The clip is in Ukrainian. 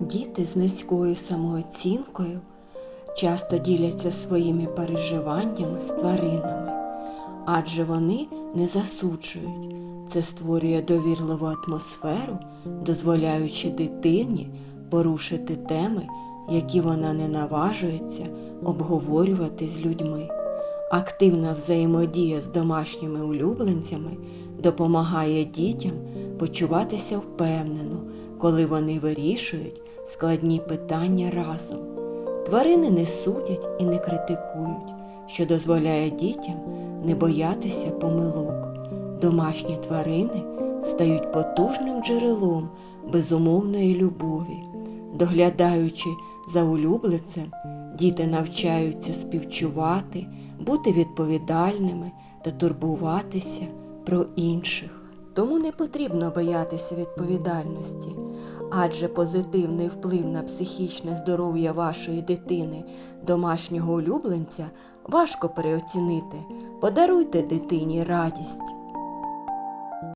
Діти з низькою самооцінкою часто діляться своїми переживаннями з тваринами, адже вони не засуджують. Це створює довірливу атмосферу, дозволяючи дитині порушити теми, які вона не наважується обговорювати з людьми. Активна взаємодія з домашніми улюбленцями допомагає дітям почуватися впевнено, коли вони вирішують складні питання разом. Тварини не судять і не критикують, що дозволяє дітям не боятися помилок. Домашні тварини стають потужним джерелом безумовної любові. Доглядаючи за улюбленцем, діти навчаються співчувати, бути відповідальними та турбуватися про інших. Тому не потрібно боятися відповідальності, адже позитивний вплив на психічне здоров'я вашої дитини, домашнього улюбленця важко переоцінити. Подаруйте дитині радість.